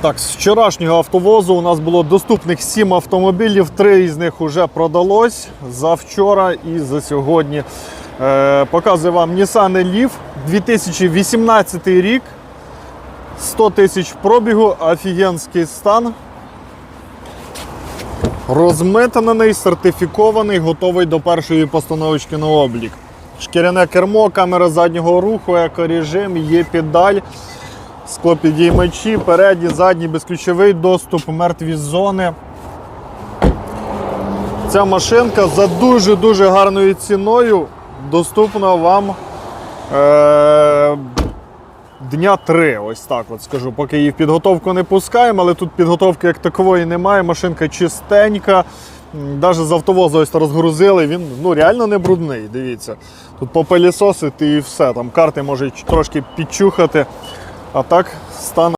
Так, з вчорашнього автовозу у нас було доступних 7 автомобілів, три із них вже продалось за вчора і за сьогодні. Е, показую вам Nissan Leaf 2018 рік. 100 тисяч пробігу, офігенський стан. Розметаний, сертифікований, готовий до першої постановочки на облік. Шкіряне кермо, камера заднього руху, екорежим, є педаль, склопідіймачі, передній, задній, безключовий доступ, мертві зони. Ця машинка за дуже-дуже гарною ціною доступна вам е- дня три. Ось так от скажу. Поки її в підготовку не пускаємо, але тут підготовки як такової немає. Машинка чистенька. Навіть з автовозу ось розгрузили, він ну, реально не брудний. Дивіться. Тут попилісосити і все. Там карти може трошки підчухати. А так стан